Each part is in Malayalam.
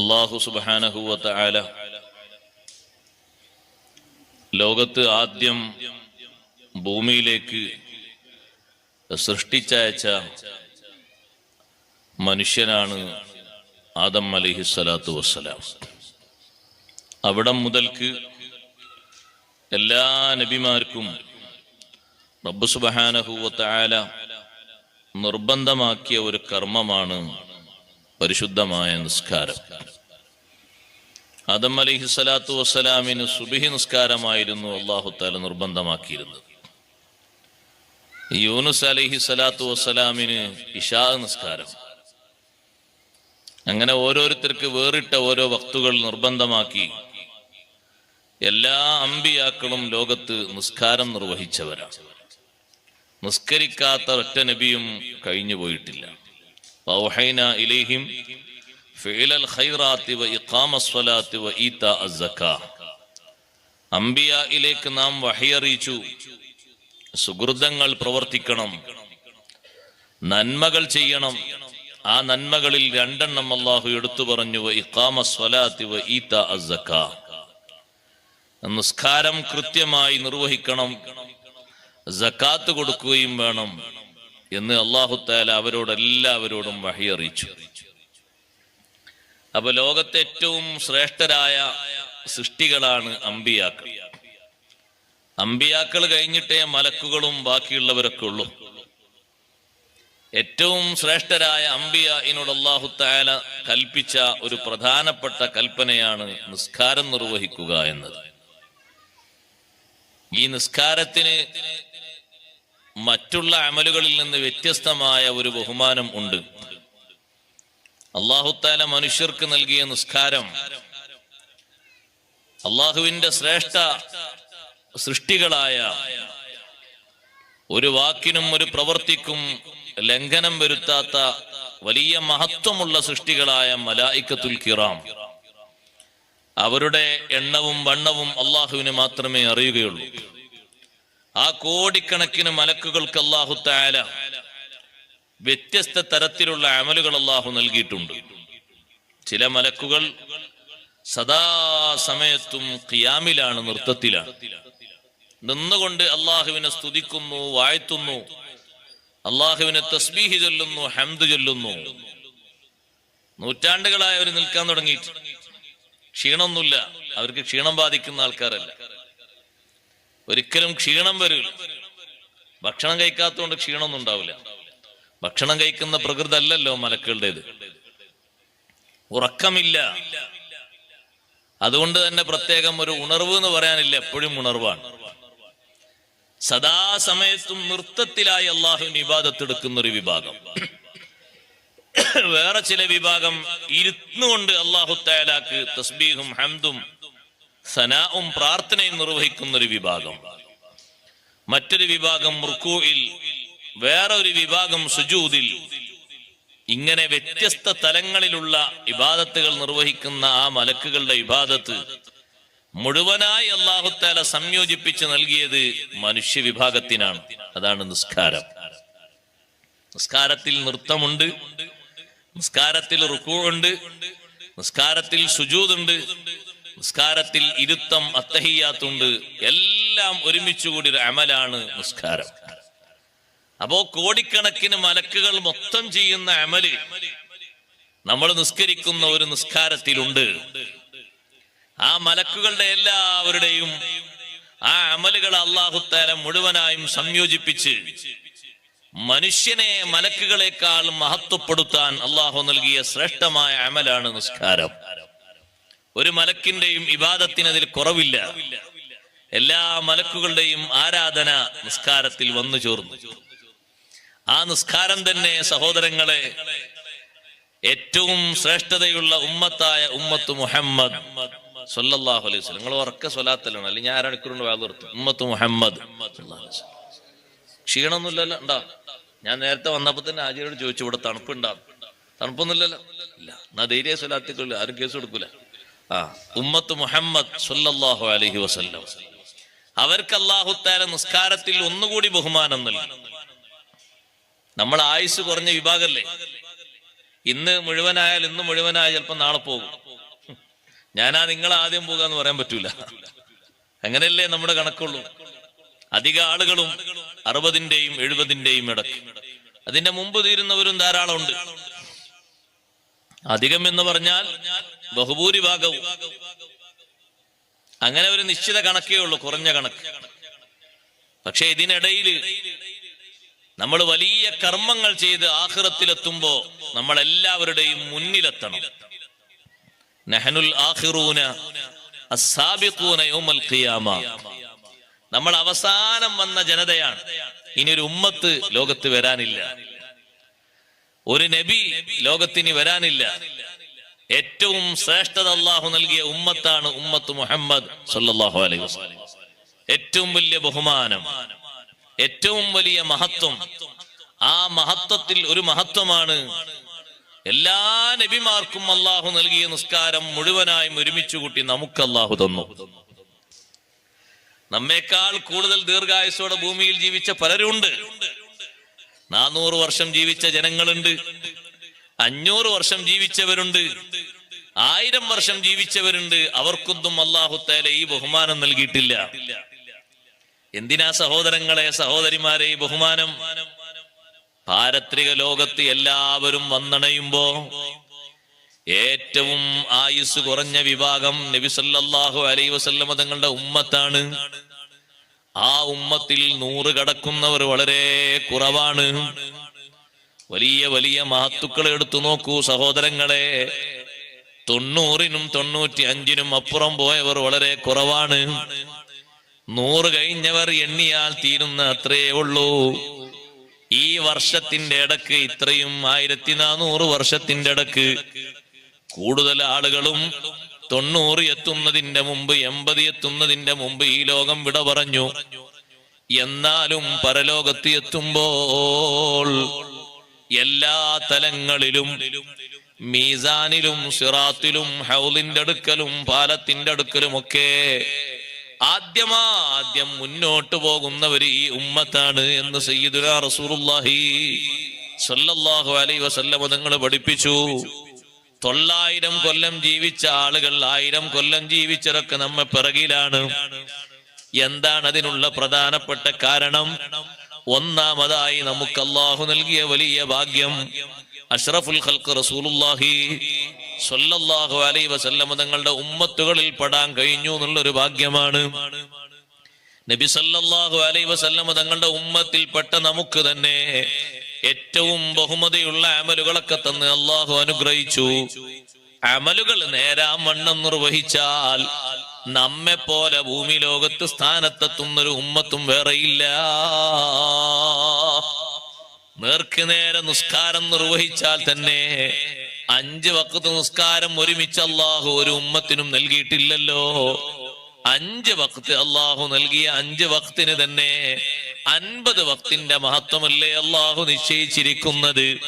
അള്ളാഹു സുബാനഹുവത്ത ആല ലോകത്ത് ആദ്യം ഭൂമിയിലേക്ക് സൃഷ്ടിച്ചയച്ച മനുഷ്യനാണ് ആദം അലിഹി സ്വലാത്തു വസ്സലാം. അവിടം മുതൽക്ക് എല്ലാ നബിമാർക്കും റബ്ബു സുബഹാനഹുവത്ത ആല നിർബന്ധമാക്കിയ ഒരു കർമ്മമാണ് പരിശുദ്ധമായ നിസ്കാരം. ആദം അലഹി സ്വലാത്തു വസ്സലാമിന് സുബിഹി നിസ്കാരമായിരുന്നു അള്ളാഹുത്താല നിർബന്ധമാക്കിയിരുന്നത്. യൂനുസ് അലഹി സ്വലാത്തു വസ്സലാമിന് ഇഷാ നിസ്കാരം. അങ്ങനെ ഓരോരുത്തർക്ക് വേറിട്ട ഓരോ വക്തുകൾ നിർബന്ധമാക്കി എല്ലാ അമ്പിയാക്കളും ലോകത്ത് നിസ്കാരം നിർവഹിച്ചവരാണ്. നിസ്കരിക്കാത്ത ഒറ്റ നബിയും കഴിഞ്ഞു പോയിട്ടില്ല ഇലൈഹിം അംബിയയിലേക്ക് നാം വഹിയറിയിച്ചു. സുഗൃതങ്ങൾ പ്രവർത്തിക്കണം. നന്മകൾ ചെയ്യണം. ആ നന്മകളിൽ രണ്ടെണ്ണം അള്ളാഹു എടുത്തു പറഞ്ഞു. നിസ്കാരം കൃത്യമായി നിർവഹിക്കണം. ജക്കാത്ത് കൊടുക്കുകയും വേണം എന്ന് അള്ളാഹു താല അവരോടെല്ലാവരോടും വഹിയറിയിച്ചു. അപ്പൊ ലോകത്തെ ഏറ്റവും ശ്രേഷ്ഠരായ സൃഷ്ടികളാണ് അമ്പിയാക്കൾ. അമ്പിയാക്കൾ കഴിഞ്ഞിട്ടേ മലക്കുകളും ബാക്കിയുള്ളവരൊക്കെ ഉള്ളൂ. ഏറ്റവും ശ്രേഷ്ഠരായ അമ്പിയ ഇനോട് അള്ളാഹു താല കൽപ്പിച്ച ഒരു പ്രധാനപ്പെട്ട കൽപ്പനയാണ് നിസ്കാരം നിർവഹിക്കുക എന്നത്. ഈ നിസ്കാരത്തിന് മറ്റുള്ള അമലുകളിൽ നിന്ന് വ്യത്യസ്തമായ ഒരു ബഹുമാനം ഉണ്ട്. അള്ളാഹുത്താല മനുഷ്യർക്ക് നൽകിയ നിസ്കാരം അള്ളാഹുവിന്റെ ശ്രേഷ്ഠ സൃഷ്ടികളായ ഒരു വാക്കിനും ഒരു പ്രവൃത്തിക്കും ലംഘനം വരുത്താത്ത വലിയ മഹത്വമുള്ള സൃഷ്ടികളായ മലായിക്കത്തുൽ കിറാം. അവരുടെ എണ്ണവും വണ്ണവും അള്ളാഹുവിന് മാത്രമേ അറിയുകയുള്ളൂ. ആ കോടിക്കണക്കിന് മലക്കുകൾക്ക് അള്ളാഹു വ്യത്യസ്ത തരത്തിലുള്ള അമലുകൾ അള്ളാഹു നൽകിയിട്ടുണ്ട്. ചില മലക്കുകൾ സദാ സമയത്തും ഖിയാമിലാണ് നൃത്തത്തിലാണ്. നിന്നുകൊണ്ട് അള്ളാഹുവിനെ സ്തുതിക്കുന്നു വാഴ്ത്തുന്നു. അള്ളാഹുവിനെ തസ്ബീഹി ചൊല്ലുന്നു ഹംദ് ചൊല്ലുന്നു. നൂറ്റാണ്ടുകളായി അവർ നിൽക്കാൻ തുടങ്ങി ക്ഷീണമൊന്നുമില്ല. അവർക്ക് ക്ഷീണം ബാധിക്കുന്ന ആൾക്കാരല്ല. ഒരിക്കലും ക്ഷീണം വരില്ല. ഭക്ഷണം കഴിക്കാത്തതുകൊണ്ട് ക്ഷീണമൊന്നും ഉണ്ടാവില്ല. ഭക്ഷണം കഴിക്കുന്ന പ്രകൃതി അല്ലല്ലോ മലക്കുകളുടേത്. ഉറക്കമില്ല. അതുകൊണ്ട് തന്നെ പ്രത്യേകം ഒരു ഉണർവ് എന്ന് പറയാനില്ല എപ്പോഴും ഉണർവാണ്. സദാസമയത്തും നൃത്തത്തിലായി അള്ളാഹുവിന് ഇബാദത്തെടുക്കുന്ന ഒരു വിഭാഗം. വേറെ ചില വിഭാഗം ഇരുന്നുകൊണ്ട് അള്ളാഹു തയാലാക്ക് തസ്ബീഹും ഹംദും സനാവും പ്രാർത്ഥനയും നിർവഹിക്കുന്ന ഒരു വിഭാഗം. മറ്റൊരു വിഭാഗം റുക്കൂയിൽ വേറെ ഒരു വിഭാഗം സുജൂതിൽ ഇങ്ങനെ വ്യത്യസ്ത തലങ്ങളിലുള്ള ഇബാദത്തുകൾ നിർവഹിക്കുന്ന ആ മലക്കുകളുടെ ഇബാദത്ത് മുഴുവനായി അള്ളാഹുത്താല സംയോജിപ്പിച്ച് നൽകിയത് മനുഷ്യ വിഭാഗത്തിനാണ്. അതാണ് നിസ്കാരം. നിസ്കാരത്തിൽ നൃത്തമുണ്ട് നിസ്കാരത്തിൽ റുക്കുണ്ട് നിസ്കാരത്തിൽ സുജൂതുണ്ട് നിസ്കാരത്തിൽ ഇരുത്തം അത്തഹിയാത്തുണ്ട്. എല്ലാം ഒരുമിച്ചുകൂടി ഒരു അമലാണ് നിസ്കാരം. അപ്പോ കോടിക്കണക്കിന് മലക്കുകൾ മൊത്തം ചെയ്യുന്ന അമൽ നമ്മൾ നിസ്കരിക്കുന്ന ഒരു നിസ്കാരത്തിലുണ്ട്. ആ മലക്കുകളുടെ എല്ലാവരുടെയും ആ അമലുകൾ അള്ളാഹുത്താല മുഴുവനായും സംയോജിപ്പിച്ച് മനുഷ്യനെ മലക്കുകളെക്കാൾ മഹത്വപ്പെടുത്താൻ അള്ളാഹു നൽകിയ ശ്രേഷ്ഠമായ അമലാണ് നിസ്കാരം. ഒരു മലക്കിന്റെയും ഇബാദത്തിന് അതിൽ കുറവില്ല. എല്ലാ മലക്കുകളുടെയും ആരാധന നിസ്കാരത്തിൽ വന്നു ചേർന്നു. ആ നിസ്കാരം തന്നെ സഹോദരങ്ങളെ ഏറ്റവും ശ്രേഷ്ഠതയുള്ള ഉമ്മത്തായ ഉമ്മത്ത് മുഹമ്മദ് സൊല്ലാഹു അലൈഹി വസല്ലം. നിങ്ങൾ ഉറക്ക സ്വലാത്തലാണ്. അല്ലെങ്കിൽ ഞാൻ അരമണിക്കൂറിന് വേദ നിർത്തും. ഉമ്മത്ത് മുഹമ്മദ്. ക്ഷീണമൊന്നുമില്ലല്ലോ? ഉണ്ടാ? ഞാൻ നേരത്തെ വന്നപ്പോ തന്നെ ആചാര്യോട് ചോദിച്ചു ഇവിടെ തണുപ്പുണ്ടാ? തണുപ്പൊന്നുമില്ലല്ലോ? ഇല്ല. എന്നാ ധൈര്യ സ്വലാത്തിക്കില്ല ആരും കേസ് കൊടുക്കൂല. ആ ഉമ്മത്ത് മുഹമ്മദ് സൊല്ലാഹു അലൈഹി വസല്ലം. അവർക്ക് അള്ളാഹുത്താര നിസ്കാരത്തിൽ ഒന്നുകൂടി ബഹുമാനം നൽകി. നമ്മൾ ആയുസ് കുറഞ്ഞ വിഭാഗല്ലേ? ഇന്ന് മുഴുവനായാൽ ഇന്ന് മുഴുവനായാൽ ചിലപ്പോൾ നാളെ പോകും. ഞാനാ നിങ്ങൾ ആദ്യം പോകുക എന്ന് പറയാൻ പറ്റൂല. അങ്ങനെയല്ലേ നമ്മുടെ കണക്കുള്ളൂ. അധിക ആളുകളും അറുപതിന്റെയും എഴുപതിന്റെയും ഇടയ്ക്ക്. അതിന്റെ മുമ്പ് തീരുന്നവരും ധാരാളം ഉണ്ട്. അധികം എന്ന് പറഞ്ഞാൽ ബഹുഭൂരിഭാഗവും. അങ്ങനെ ഒരു നിശ്ചിത കണക്കേ ഉള്ളൂ കുറഞ്ഞ കണക്ക്. പക്ഷെ ഇതിനിടയിൽ നമ്മൾ വലിയ കർമ്മങ്ങൾ ചെയ്ത് ആഹ്റത്തിലെത്തുമ്പോ നമ്മൾ എല്ലാവരുടെയും മുന്നിലെത്തണം. നെഹനുൽ ആഹിറൂന ഖിയാമ. നമ്മൾ അവസാനം വന്ന ജനതയാണ്. ഇനി ഒരു ഉമ്മത്ത് ലോകത്ത് വരാനില്ല. ഒരു നബി ലോകത്തിന് വരാനില്ല. ഏറ്റവും ശ്രേഷ്ഠത അള്ളാഹു നൽകിയ ഉമ്മത്താണ് ഉമ്മത്ത് മുഹമ്മദ് സല്ലല്ലാഹു അലൈഹി ഏറ്റവും വലിയ ബഹുമാനം. ഏറ്റവും വലിയ മഹത്വം. ആ മഹത്വത്തിൽ ഒരു മഹത്വമാണ്. എല്ലാ നബിമാർക്കും അള്ളാഹു നൽകിയ നിസ്കാരം മുഴുവനായും ഒരുമിച്ച് കൂട്ടി നമുക്ക് അള്ളാഹു തന്നു. നമ്മേക്കാൾ കൂടുതൽ ദീർഘായുസോടെ ഭൂമിയിൽ ജീവിച്ച പലരുണ്ട്. നാനൂറ് വർഷം ജീവിച്ച ജനങ്ങളുണ്ട്. അഞ്ഞൂറ് വർഷം ജീവിച്ചവരുണ്ട്. ആയിരം വർഷം ജീവിച്ചവരുണ്ട്. അവർക്കൊന്നും അള്ളാഹുത്തേല ഈ ബഹുമാനം നൽകിയിട്ടില്ല. എന്തിനാ സഹോദരങ്ങളെ സഹോദരിമാരെ ബഹുമാനം? പാരത്രിക ലോകത്ത് എല്ലാവരും വന്നണയുമ്പോ ഏറ്റവും ആയുസ് കുറഞ്ഞ വിഭാഗം നബിസല്ലാഹു അലൈ വസല്ലമ തങ്ങളുടെ ഉമ്മത്താണ്. ആ ഉമ്മത്തിൽ നൂറ് കടക്കുന്നവർ വളരെ കുറവാണ്. വലിയ വലിയ മാത്തുക്കൾ എടുത്തു നോക്കൂ സഹോദരങ്ങളെ. തൊണ്ണൂറിനും തൊണ്ണൂറ്റി അഞ്ചിനും അപ്പുറം പോയവർ വളരെ കുറവാണ്. നൂറ് കഴിഞ്ഞവർ എണ്ണിയാൽ തീരുന്ന അത്രയേ ഉള്ളൂ. ഈ വർഷത്തിന്റെ ഇടയ്ക്ക് ഇത്രയും ആയിരത്തി നാനൂറ് വർഷത്തിന്റെ ഇടയ്ക്ക് കൂടുതൽ ആളുകളും തൊണ്ണൂറ് എത്തുന്നതിന്റെ മുമ്പ് എൺപത് എത്തുന്നതിന്റെ മുമ്പ് ഈ ലോകം വിട പറഞ്ഞു. എന്നാലും പരലോകത്ത് എത്തുമ്പോൾ എല്ലാ തലങ്ങളിലും മീസാനിലും സിറാത്തിലും ഹൗലിന്റെ അടുക്കലും പാലത്തിന്റെ അടുക്കലും ഒക്കെ ആദ്യമാദ്യം മുന്നോട്ട് പോകുന്നവർ ഈ ഉമ്മത്താണ് എന്ന് സയ്യിദുന റസൂലുള്ളാഹി സല്ലല്ലാഹു അലൈഹി വസല്ലമ നിങ്ങൾ പഠിപ്പിച്ചു. തൊള്ളായിരം കൊല്ലം ജീവിച്ച ആളുകൾ ആയിരം കൊല്ലം ജീവിച്ചതൊക്കെ നമ്മ പിറകിലാണ്. എന്താണ് അതിനുള്ള പ്രധാനപ്പെട്ട കാരണം? ഒന്നാമതായി നമുക്ക് അള്ളാഹു നൽകിയ വലിയ ഭാഗ്യം അഷ്റഫുൽ ഖൽക്ക് റസൂലുള്ളാഹി സ്വല്ലല്ലാഹു അലൈഹി വസല്ലം തങ്ങളുടെ ഉമ്മത്തുകളിൽ പെടാൻ കഴിഞ്ഞു എന്നുള്ളൊരു ഭാഗ്യമാണ്. നബി സല്ലല്ലാഹു അലൈഹി വസല്ലം തങ്ങളുടെ ഉമ്മത്തിൽപ്പെട്ട നമുക്ക് തന്നെ ഏറ്റവും ബഹുമതിയുള്ള അമലുകളൊക്കെ തന്ന് അള്ളാഹു അനുഗ്രഹിച്ചു. അമലുകൾ നേരാ വണ്ണം നിർവഹിച്ചാൽ നമ്മെ പോലെ ഭൂമി ലോകത്ത് സ്ഥാനത്തെത്തുന്നൊരു ഉമ്മത്തും വേറെയില്ല. നേർക്ക് നേരെ നിസ്കാരം നിർവഹിച്ചാൽ തന്നെ അഞ്ച് വക്കത്ത് നിസ്കാരം ഒരുമിച്ച് അള്ളാഹു ഒരു ഉമ്മത്തിനും നൽകിയിട്ടില്ലല്ലോ. അഞ്ച് വക്ത് അള്ളാഹു നൽകിയ അഞ്ച് വക്തിന് തന്നെ അൻപത് വക്തിന്റെ മഹത്വമല്ലേ അള്ളാഹു നിശ്ചയിച്ചിരിക്കുന്നത്.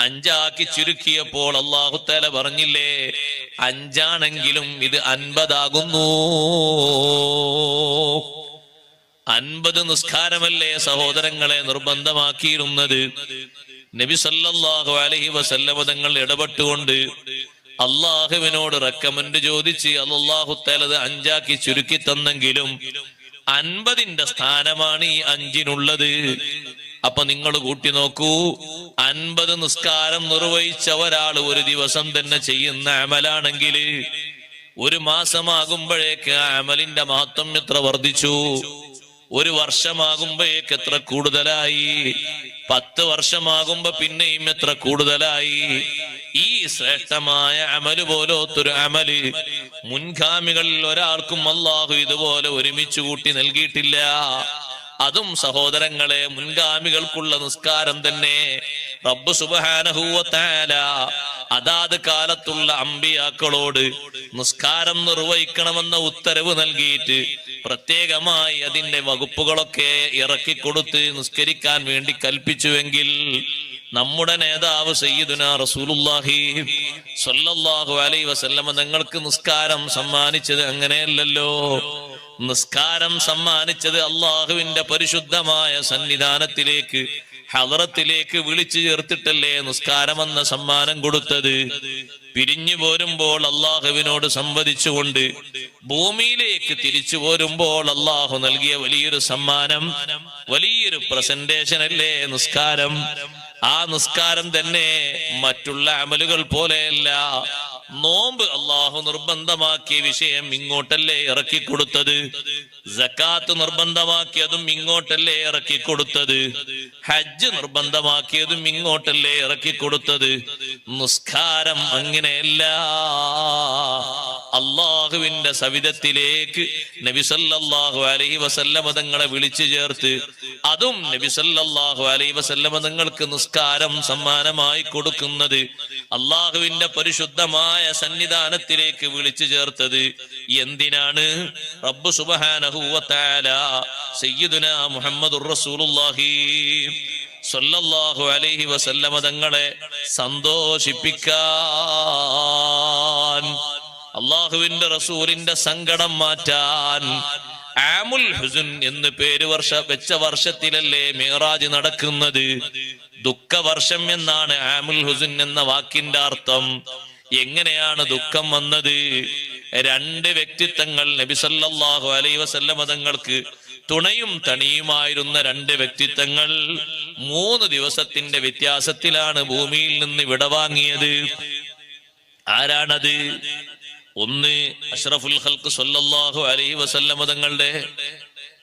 അഞ്ചാക്കി ചുരുക്കിയപ്പോൾ അള്ളാഹു തല പറഞ്ഞില്ലേ അഞ്ചാണെങ്കിലും ഇത് അൻപതാകുന്നു. അൻപത് നിസ്കാരമല്ലേ സഹോദരങ്ങളെ നിർബന്ധമാക്കിയിരുന്നത്? നബി സല്ലല്ലാഹു അലഹി വസല്ലമ തങ്ങൾ ഇടപെട്ടുകൊണ്ട് അള്ളാഹുവിനോട് റെക്കമെന്റ് ചോദിച്ച് അള്ളാഹു തലത് അഞ്ചാക്കി ചുരുക്കി തന്നെങ്കിലും അൻപതിന്റെ സ്ഥാനമാണ് ഈ അഞ്ചിനുള്ളത്. അപ്പൊ നിങ്ങൾ കൂട്ടി നോക്കൂ അൻപത് നിസ്കാരം നിർവഹിച്ച ഒരാൾ ഒരു ദിവസം തന്നെ ചെയ്യുന്ന അമലാണെങ്കിൽ ഒരു മാസമാകുമ്പോഴേക്ക് ആ അമലിന്റെ മഹത്വം എത്ര വർദ്ധിച്ചു? ഒരു വർഷമാകുമ്പോഴേക്ക് എത്ര കൂടുതലായി? പത്ത് വർഷമാകുമ്പോ പിന്നെയും എത്ര കൂടുതലായി? ഈ ശ്രേഷ്ഠമായ അമൽ പോലോത്തൊരു അമൽ മുൻഗാമികളിൽ ഒരാൾക്കും അള്ളാഹു ഇതുപോലെ ഒരുമിച്ച് കൂട്ടി നൽകിയിട്ടില്ല. അതും സഹോദരങ്ങളെ മുൻഗാമികൾക്കുള്ള നിസ്കാരം തന്നെ. റബ്ബ് സുബാനഹൂവത്താല അതാത് കാലത്തുള്ള അമ്പിയാക്കളോട് നിസ്കാരം നിർവഹിക്കണമെന്ന ഉത്തരവ് നൽകിയിട്ട് പ്രത്യേകമായി അതിന്റെ വകുപ്പുകളൊക്കെ ഇറക്കി ഇറക്കിക്കൊടുത്ത് നിസ്കരിക്കാൻ വേണ്ടി കൽപ്പിച്ചുവെങ്കിൽ നമ്മുടെ നേതാവ് സയ്യിദുന റസൂലുള്ളാഹി സ്വല്ലല്ലാഹു അലൈഹി വസല്ലമ നിങ്ങൾക്ക് നിസ്കാരം സമ്മാനിച്ചത് അങ്ങനെയല്ലല്ലോ. നിസ്കാരം സമ്മാനിച്ചത് അള്ളാഹുവിന്റെ പരിശുദ്ധമായ സന്നിധാനത്തിലേക്ക് ഹലറത്തിലേക്ക് വിളിച്ചു ചേർത്തിട്ടല്ലേ നിസ്കാരമെന്ന സമ്മാനം കൊടുത്തത്. പിരിഞ്ഞു പോരുമ്പോൾ അള്ളാഹുവിനോട് സംവദിച്ചുകൊണ്ട് ഭൂമിയിലേക്ക് തിരിച്ചു പോരുമ്പോൾ അള്ളാഹു നൽകിയ വലിയൊരു സമ്മാനം വലിയൊരു പ്രസന്റേഷൻ അല്ലേ നിസ്കാരം. ആ നിസ്കാരം തന്നെ മറ്റുള്ള അമലുകൾ പോലെയല്ല നോമ്പ് അള്ളാഹു നിർബന്ധമാക്കിയ വിഷയം ഇങ്ങോട്ടല്ലേ ഇറക്കി കൊടുത്തത് ജക്കാത്ത് നിർബന്ധമാക്കിയതും ഇങ്ങോട്ടല്ലേ ഇറക്കി കൊടുത്തത് ഹജ്ജ് നിർബന്ധമാക്കിയതും ഇങ്ങോട്ടല്ലേ ഇറക്കി കൊടുത്തത് നിസ്കാരം അങ്ങനെയല്ല. അള്ളാഹുവിന്റെ സവിധത്തിലേക്ക് നബിസല്ലാഹു അലൈഹി വസല്ലമ തങ്ങളെ വിളിച്ചു ചേർത്ത് അതും നബിസല്ലാഹു അലൈഹി വസല്ലമ തങ്ങൾക്ക് നിസ്കാരം സമ്മാനമായി കൊടുക്കുന്നത് അള്ളാഹുവിന്റെ പരിശുദ്ധമായ സന്നിധാനത്തിലേക്ക് വിളിച്ചു ചേർത്തത് എന്തിനാണ്? റബ്ബ് സുബഹാനഹുവത്താല സയ്യിദുന മുഹമ്മദുർ റസൂലുള്ളാഹി സ്വല്ലല്ലാഹു അലൈഹി വസല്ലമ തങ്ങളെ സന്തോഷിപ്പിക്കാൻ അള്ളാഹുവിന്റെ റസൂലിന്റെ സങ്കടം മാറ്റാൻ ആമുൽ ഹുസുൻ എന്ന് പേര് വർഷ വെച്ച വർഷത്തിലല്ലേ മേറാജ് നടക്കുന്നത്? ദുഃഖവർഷം എന്നാണ് ആമുൽ ഹുസുൻ എന്ന വാക്കിന്റെ അർത്ഥം. എങ്ങനെയാണ് ദുഃഖം വന്നത്? രണ്ട് വ്യക്തിത്വങ്ങൾ നബിസല്ലാഹു അലൈ വസല്ലമ തങ്ങൾക്ക് തുണയും തണിയുമായിരുന്ന രണ്ട് വ്യക്തിത്വങ്ങൾ മൂന്ന് ദിവസത്തിന്റെ വ്യത്യാസത്തിലാണ് ഭൂമിയിൽ നിന്ന് വിടവാങ്ങിയത് ആരാണത്? ഒന്ന് അഷ്റഫുൽ ഹൽക്ക് സൊല്ലാഹു അലൈഹി വസല്ലമ തങ്ങളുടെ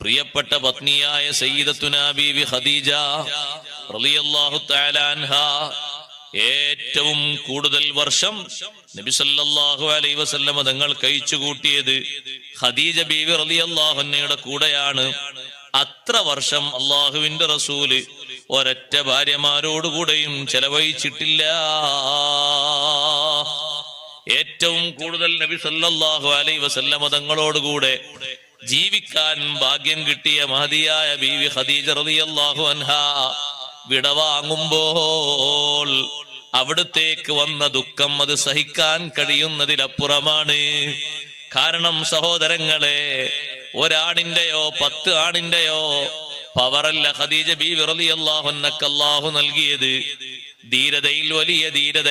പ്രിയപ്പെട്ട പത്നിയായ സയ്യിദത്തുനാ ബീവി ഖദീജ റളിയല്ലാഹു തആല അൻഹ ഏറ്റവും കൂടുതൽ വർഷം നബിസല്ലാഹു അലൈ വസല്ലമ തങ്ങൾ കഴിച്ചു കൂട്ടിയത് ഖദീജ ബീവി റളിയല്ലാഹു അള്ളാഹുന്നയുടെ കൂടെയാണ്. അത്ര വർഷം അള്ളാഹുവിന്റെ റസൂൽ ഒരൊറ്റ ഭാര്യമാരോടുകൂടെയും ചെലവഴിച്ചിട്ടില്ല. ഏറ്റവും കൂടുതൽ നബി സല്ലല്ലാഹു അലൈഹി വസല്ലമ തങ്ങളോടുകൂടെ ജീവിക്കാൻ ഭാഗ്യം കിട്ടിയ മഹതിയായ ബീവി ഖദീജ റളിയല്ലാഹു അൻഹ. വിടവാങ്ങുമ്പോൾ അവിടത്തേക്ക് വന്ന ദുഃഖം അത് സഹിക്കാൻ കഴിയുന്നതിലപ്പുറമാണ് കാരണം സഹോദരങ്ങളെ ഒരാണിന്റെയോ പത്ത് ആണിന്റെയോ പവറല്ല ഖദീജ ബി അല്ലാഹു നൽകിയത്. ധീരതയിൽ വലിയ ധീരത